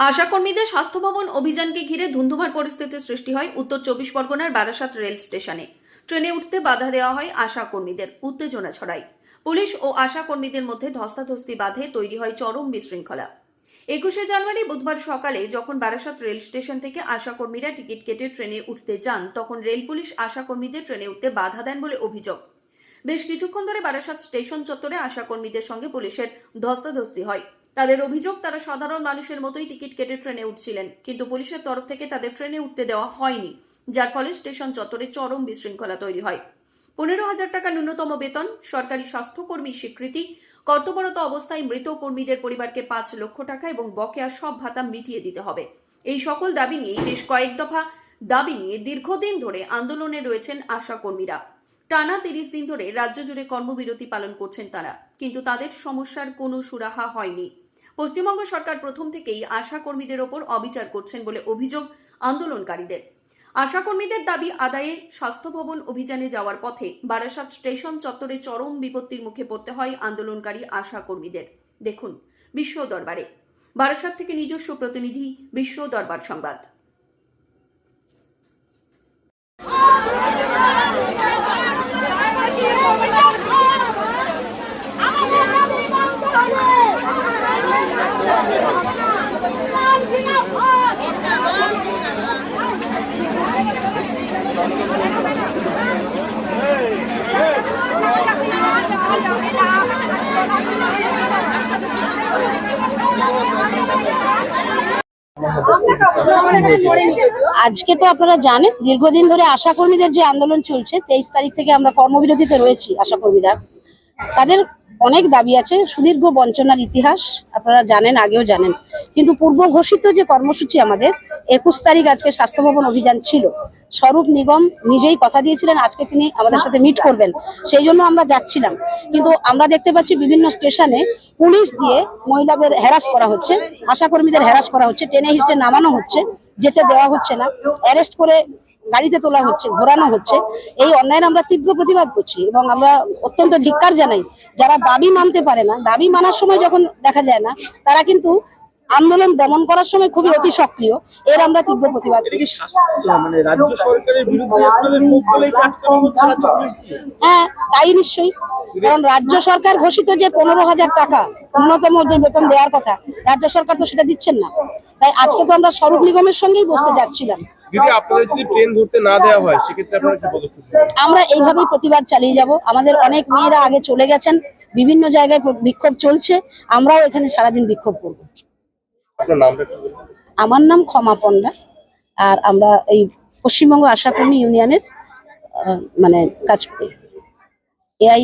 আশাকর্মীদের স্বাস্থ্য ভবন অভিযানকে ঘিরে ধুন্ধুমার পরিস্থিতির সৃষ্টি হয় উত্তর চব্বিশ পরগনার বারাসাত রেল স্টেশনে। ট্রেনে উঠতে বাধা দেওয়া হয় আশাকর্মীদের উত্তেজনা ছড়ায়। পুলিশ ও আশাকর্মীদের মধ্যে ধস্তাধস্তি বাঁধে, তৈরি হয় চরম বিশৃঙ্খলা। একুশে জানুয়ারি বুধবার সকালে যখন বারাসাত রেল স্টেশন থেকে আশাকর্মীরা টিকিট কেটে ট্রেনে উঠতে যান, তখন রেল পুলিশ আশাকর্মীদের ট্রেনে উঠতে বাধা দেন বলে অভিযোগ। বেশ কিছুক্ষণ ধরে বারাসাত স্টেশন চত্বরে আশাকর্মীদের সঙ্গে পুলিশের ধস্তাধস্তি হয়। তাদের অভিযোগ, তারা সাধারণ মানুষের মতোই টিকিট কেটে ট্রেনে উঠছিলেন, কিন্তু পুলিশের তরফ থেকে তাদের ট্রেনে উঠতে দেওয়া হয়নি, যার ফলে স্টেশন চত্বরে চরম বিশৃঙ্খলা তৈরি হয়। পনেরো হাজার টাকা ন্যূনতম বেতন, সরকারি স্বাস্থ্যকর্মীর স্বীকৃতি, কর্তব্যরত অবস্থায় মৃত কর্মীদের পরিবারকে পাঁচ লক্ষ টাকা এবং বকেয়া সব ভাতা মিটিয়ে দিতে হবে। এই সকল দাবি নিয়েই বেশ কয়েক দফা দাবি নিয়ে দীর্ঘদিন ধরে আন্দোলনে রয়েছেন আশা কর্মীরা। টানা তিরিশ দিন ধরে রাজ্য জুড়ে কর্মবিরতি পালন করছেন তারা, কিন্তু তাদের সমস্যার কোনো সুরাহা হয়নি। পশ্চিমবঙ্গ সরকার প্রথম থেকেই আশা কর্মীদের ওপর অবিচার করছেন বলে অভিযোগ আন্দোলনকারীদের। আশাকর্মীদের দাবি আদায়ে স্বাস্থ্য ভবন অভিযানে যাওয়ার পথে বারাসাত স্টেশন চত্বরে চরম বিপত্তির মুখে পড়তে হয় আন্দোলনকারী আশাকর্মীদের। দেখুন বিশ্ব দরবারে। বারাসাত থেকে নিজস্ব প্রতিনিধি, বিশ্ব দরবার সংবাদ। আজকে তো আপনারা জানেন, দীর্ঘদিন ধরে আশাকর্মীদের যে আন্দোলন চলছে, তেইশ তারিখ থেকে আমরা কর্মবিরতিতে রয়েছি আশাকর্মীরা। তাদের অনেক দাবি আছে, সুদীর্ঘ বঞ্চনার ইতিহাস আপনারা জানেন, আগেও জানেন। কিন্তু পূর্ব ঘোষিত যে কর্মসূচি আমাদের, একুশ তারিখ আজকে স্বাস্থ্য ভবন অভিযান ছিল। স্বরূপ নিগম নিজেই কথা দিয়েছিলেন, আজকে তিনি আমাদের সাথে মিট করবেন। সেই জন্য আমরা যাচ্ছিলাম। কিন্তু আমরা দেখতে পাচ্ছি বিভিন্ন স্টেশনে পুলিশ দিয়ে মহিলাদের হ্যারাস করা হচ্ছে, আশাকর্মীদের হ্যারাস করা হচ্ছে, টেনে হিস্টে নামানো হচ্ছে, যেতে দেওয়া হচ্ছে না। অ্যারেস্ট করে গাড়িতে তোলা হচ্ছে, ঘোরানো হচ্ছে। এই অন্যায় আমরা তীব্র প্রতিবাদ করছি এবং আমরা অত্যন্ত ধিক্কার জানাই। যারা দাবি মানতে পারে না, দাবি মানার সময় যখন দেখা যায় না, তারা কিন্তু আন্দোলন দমন করার সময় খুবই অতি সক্রিয়। এর আমরা তীব্র প্রতিবাদ মানে? হ্যাঁ তাই নিশ্চয়ই। কারণ রাজ্য সরকার ঘোষিত যে পনেরো হাজার টাকা ন্যূনতম যে বেতন দেওয়ার কথা রাজ্য সরকার তো সেটা দিচ্ছেন না। তাই আজকে তো আমরা স্বরূপ নিগমের সঙ্গেই বসতে যাচ্ছিলাম। দিদি আপনাদের যদি ট্রেন ধরতে না দেওয়া হয় সেক্ষেত্রে আপনারা কি পদক্ষেপ আমরা এইভাবেই প্রতিবাদ চালিয়ে যাব। আমাদের অনেক মেয়েরা আগে চলে গেছেন। বিভিন্ন জায়গায় বিক্ষোভ চলছে। আমরাও এখানে সারাদিন বিক্ষোভ করব। আমার নাম ক্ষমা পণ্ডা আর আমরা এই পশ্চিমবঙ্গ আশাকর্মী ইউনিয়নের মানে কাজ করি। এআই